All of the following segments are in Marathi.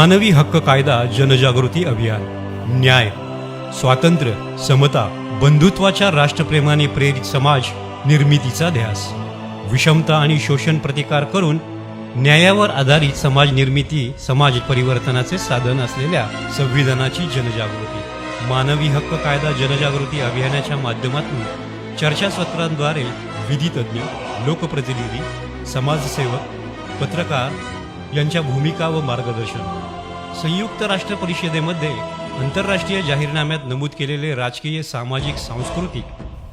मानवी हक्क कायदा जनजागृती अभियान न्याय स्वातंत्र्य समता बंधुत्वाच्या राष्ट्रप्रेमाने प्रेरित समाज निर्मितीचा ध्यास. विषमता आणि शोषण प्रतिकार करून न्यायावर आधारित समाज निर्मिती समाज परिवर्तनाचे साधन असलेल्या संविधानाची जनजागृती. मानवी हक्क कायदा जनजागृती अभियानाच्या माध्यमातून चर्चासत्रांद्वारे विधितज्ञ लोकप्रतिनिधी समाजसेवक पत्रकार यांच्या भूमिका व मार्गदर्शन संयुक्त राष्ट्र परिषदेमध्ये आंतरराष्ट्रीय जाहीरनाम्यात नमूद केलेले राजकीय सामाजिक सांस्कृतिक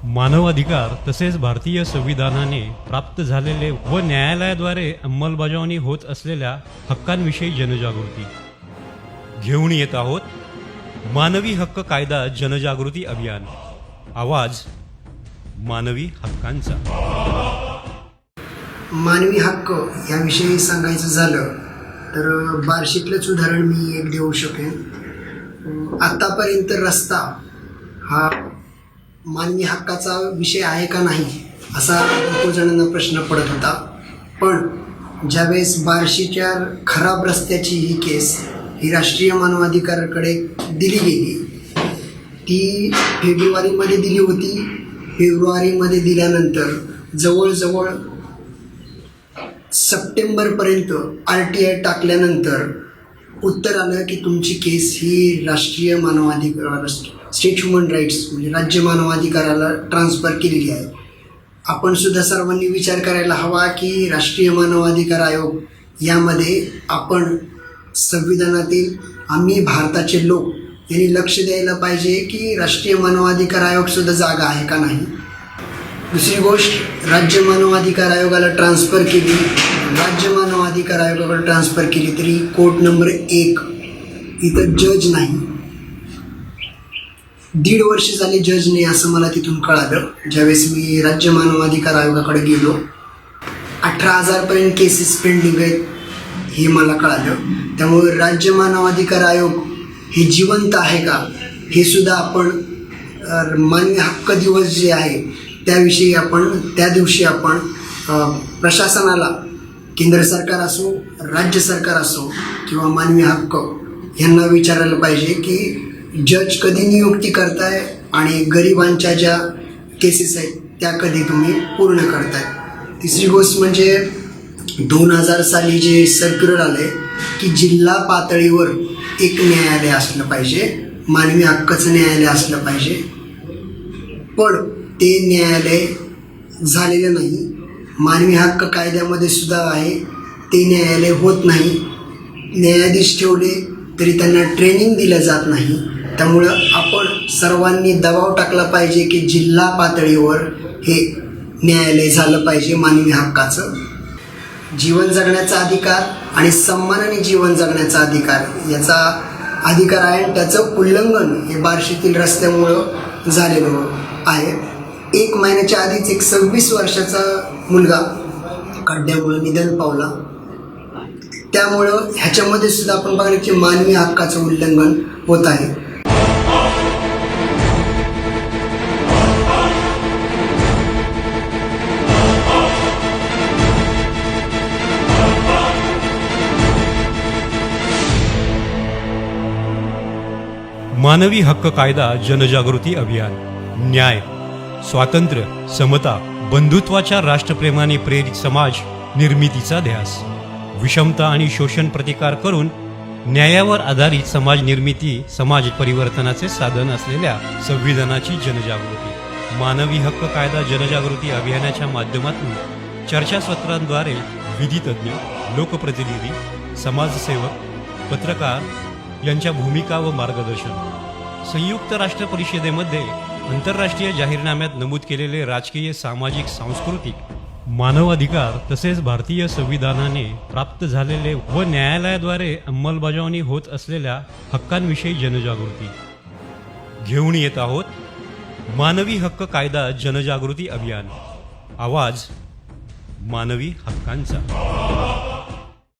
मानवाधिकार तसेच भारतीय संविधानाने प्राप्त झालेले व न्यायालयाद्वारे अंमलबजावणी होत असलेल्या हक्कांविषयी जनजागृती. घेऊन येत आहोत मानवी हक्क कायदा जनजागृती अभियान. आवाज मानवी हक्कांचा. मानवी हक्क याविषयी सांगायचं झालं तर बार्शीतलंच उदाहरण मी एक देऊ शकेन. आत्तापर्यंत रस्ता हा मान्य हक्काचा विषय आहे का नाही असा भरपूर जणांना प्रश्न पडत होता. पण ज्यावेळेस बार्शीच्या खराब रस्त्याची ही केस ही राष्ट्रीय मानवाधिकाराकडे दिली गेली ती फेब्रुवारीमध्ये दिली होती. फेब्रुवारीमध्ये दिल्यानंतर जवळजवळ सप्टेंबरपर्यंत आर टी आय टाकल्यानंतर उत्तर आलं की तुमची केस ही राष्ट्रीय मानवाधिकार स्टेट ह्युमन राईट्स म्हणजे राज्य मानवाधिकाराला ट्रान्सफर केलेली आहे. आपण सुद्धा सर्वांनी विचार करायला हवा की राष्ट्रीय मानवाधिकार आयोग यामध्ये आपण संविधानातील आम्ही भारताचे लोक यांनी लक्ष द्यायला पाहिजे की राष्ट्रीय मानवाधिकार आयोगसुद्धा जागा आहे का नाही. दुसरी गोष्ट राज्य मानवाधिकार आयोगाला ट्रान्सफर केली. राज्य मानवाधिकार आयोगाकडे ट्रान्सफर केली तरी कोर्ट नंबर एक. इथं जज नाही. दीड वर्ष झाली जज नाही असं मला तिथून कळालं. ज्यावेळेस मी राज्य मानवाधिकार आयोगाकडे गेलो. अठरा हजारपर्यंत केसेस पेंडिंग आहेत हे मला कळालं. त्यामुळे राज्य मानवाधिकार आयोग हे जिवंत आहे का? हे सुद्धा आपण मान्य हक्क दिवस जे आहे त्याविषयी आपण त्या दिवशी आपण प्रशासनाला केंद्र सरकार असो राज्य सरकार असो किंवा मानवी हक्क यांना विचारायला पाहिजे की जज कधी नियुक्ती करताय आणि गरिबांच्या ज्या केसेस आहेत त्या कधी तुम्ही पूर्ण करताय? तिसरी गोष्ट म्हणजे दोन हजार साली जे सर्क्युलर आले की जिल्हा पातळीवर एक न्यायालय असलं पाहिजे मानवी हक्काचं न्यायालय असलं पाहिजे. पण ते न्यायालय झालेलं नाही. मानवी हक्क कायद्यामध्ये सुद्धा आहे. ते न्यायालय होत नाही. न्यायाधीश ठेवले तरी त्यांना ट्रेनिंग दिलं जात नाही. त्यामुळं आपण सर्वांनी दबाव टाकला पाहिजे की जिल्हा पातळीवर हे न्यायालय झालं पाहिजे मानवी हक्काचं. जीवन जगण्याचा अधिकार आणि सन्मानाने जीवन जगण्याचा अधिकार याचा अधिकार आहे आणि त्याचं उल्लंघन हे बार्शीतील रस्त्यामुळं झालेलं आहे. एक महिन्याच्या आधीच एक सव्वीस वर्षाचा मुलगा खड्ड्यामुळे निधन पावला. त्यामुळं ह्याच्यामध्ये सुद्धा आपण बघायला की मानवी हक्काचं उल्लंघन होत आहे. मानवी हक्क कायदा जनजागृती अभियान. न्याय. स्वातंत्र्य समता बंधुत्वाच्या राष्ट्रप्रेमाने प्रेरित समाज निर्मितीचा ध्यास. विषमता आणि शोषण प्रतिकार करून न्यायावर आधारित समाज निर्मिती समाज परिवर्तनाचे साधन असलेल्या संविधानाची जनजागृती. मानवी हक्क कायदा जनजागृती अभियानाच्या माध्यमातून चर्चासत्रांद्वारे विधितज्ञ लोकप्रतिनिधी समाजसेवक पत्रकार यांच्या भूमिका व मार्गदर्शन. संयुक्त राष्ट्र परिषदेमध्ये आंतरराष्ट्रीय जाहीरनाम्यात नमूद केलेले राजकीय सामाजिक सांस्कृतिक मानवाधिकार तसेच भारतीय संविधानाने प्राप्त झालेले व न्यायालयाद्वारे अंमलबजावणी होत असलेल्या हक्कांविषयी जनजागृती. घेऊन येत आहोत मानवी हक्क कायदा जनजागृती अभियान. आवाज मानवी हक्कांचा.